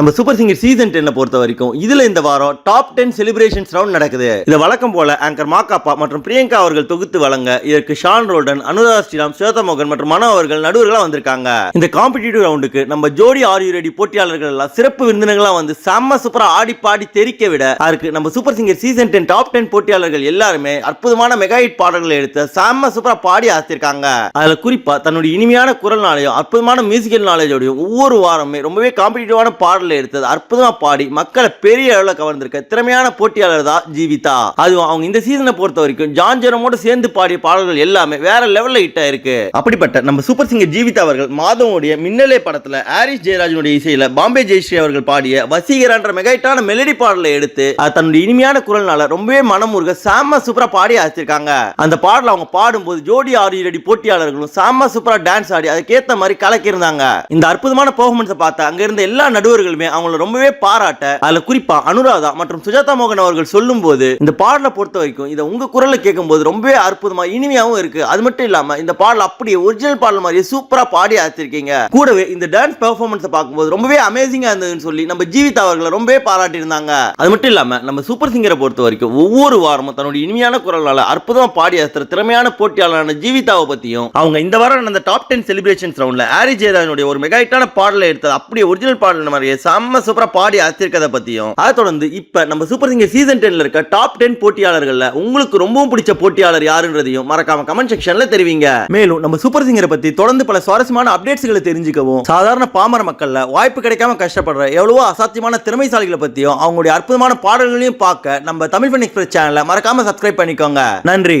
நம்ம super singer season டென்னை பொறுத்த வரைக்கும் இதுல இந்த வாரம் டாப் டென் செலிப்ரேஷன்ஸ் ரவுண்ட் நடக்குது. இது வழக்கம் போல ஆங்கர் மாக்காப்பா மற்றும் பிரியங்கா அவர்கள் தொகுத்து வழங்க இதற்கு ஷான் ரோல்டன் அனுராதா ஸ்ரீராம் சுவேதா மோகன் மற்றும் மனோ அவர்கள் நடுவர்களாக வந்திருக்காங்க. இந்த காம்படிட்டிவ் ரவுண்டுக்கு நம்ம ஜோடி ஆர் ரெடி போட்டியாளர்கள் எல்லாம் சிறப்பு விருந்தினர்களா வந்து செம்ம சூப்பரா ஆடி பாடி தெரிக்க விட அதுக்கு நம்ம super singer season ten top ten போட்டியாளர்கள் எல்லாருமே அற்புதமான மெகா ஹிட் பாடல்களை எடுத்து செம்ம சூப்பரா பாடி ஆசிருக்காங்க அதுல குறிப்பா தன்னுடைய இனிமையான குரல் நாளையும் அற்புதமான மியூசிக்கல் நாலேஜோடையும் ஒவ்வொரு வாரமே ரொம்பவே காம்படிட்டிவான பாடல் எடுத்தது அற்புதமா பாடி மக்களை பெரிய அளவில் கவர்ந்திருக்க திறமையான போட்டியாளர் தான் ஜீவிதா. அதுவும் அவங்க இந்த சீசனை பொறுத்த வரைக்கும் ஜான் சேர்ந்து பாடிய பாடல்கள் எல்லாமே வேற லெவலில் ஹிட் ஆயிருக்கு. அப்படிப்பட்ட நம்ம சூப்பர் சிங்கர் ஜீவிதா அவர்கள் மாதவனுடைய மின்னலே படத்துல ஹாரிஸ் ஜெயராஜனுடைய இசையில் பாம்பே ஜெயஸ்ரீ அவர்கள் பாடிய வசீகரான்ற மெகைட்டான மெலடி பாடலை எடுத்து தன்னுடைய இனிமையான குரல்னால ரொம்பவே மனமுருக சாம சூப்பரா பாடி ஆச்சிருக்காங்க அந்த பாடல அவங்க பாடும்போது ஜோடி ஆறு போட்டியாளர்களும் சாம சூப்பரா டான்ஸ் ஆடி அதுக்கேற்ற மாதிரி கலக்கியிருந்தாங்க. இந்த அற்புதமான பெர்ஃபார்மன்ஸை பார்த்தா அங்க இருந்த எல்லா நடுவர்களும் அவங்கள ரொம்பவே பாராட்ட அதுல குறிப்பா அனுராதா மற்றும் சுஜாதா மோகன் அவர்கள் சொல்லும் போது இந்த பாடலை பொறுத்த வரைக்கும் இதை உங்க குரல்ல கேட்கும்போது ரொம்பவே அற்புதமா இனிமையாவும் இருக்கு. அது மட்டும் இல்லாம இந்த பாடல் அப்படியே ஒரிஜினல் பாடல் மாதிரியே சூப்பரா பாடி அழைச்சிருக்கீங்க கூடவே இந்த டான்ஸ் பெர்ஃபார்மன்ஸை பார்க்கும்போது ரொம்பவே அமேசிங்கா இருந்ததுன்னு சொல்லி நம்ம ஜீவிதா அவர்களை ரொம்பவே பாராட்டி இருந்தாங்க அது மட்டும் இல்லாம நம்ம சூப்பர் சிங்கரை பொறுத்த வரைக்கும் ஒவ்வொரு வாரமும் தன்னுடைய இனிமையான குரலால அற்புதமா பாடி ஆசுற திறமையான போட்டியாளரான ஜீவிதாவை பத்தியும் அவங்க இந்த வாரம் நடந்த டாப் டென் செலிப்ரேஷன்ஸ் ரவுண்ட்ல ஆரி ஜெயராஜனுடைய ஒரு மெகாயிட்டான பாடலை எடுத்தது அப்படியே ஒரிஜினல் பாடல் மாதிரியே செம்ம சூப்பரா பாடி ஆசிரியக்கதை பத்தியும். அதை தொடர்ந்து இப்ப நம்ம சூப்பர் சிங்கர் சீசன் டென்ல இருக்க டாப் டென் போட்டியாளர்களில் உங்களுக்கு ரொம்பவும் பிடிச்ச போட்டியாளர் யாருன்றதையும் மறக்காம கமெண்ட் செக்ஷன்ல தெரிவிங்க. மேலும் நம்ம சூப்பர் சிங்கரை பத்தி தொடர்ந்து பல சுவாரஸ்யமான அப்டேட்ஸ்களை தெரிஞ்சுக்கவும் சாதாரண பாமர மக்கள்ல வாய்ப்பு கிடைக்காம கஷ்டப்படுற எவ்வளவோ அசாத்தியமான திறமைசாலிகளை பத்தியும் அவங்களுடைய அற்புதமான பாடல்களையும் பார்க்க நம்ம தமிழ் ஃபன் எக்ஸ்பிரஸ் சேனலை மறக்காம சப்ஸ்கிரைப் பண்ணிக்கோங்க. நன்றி.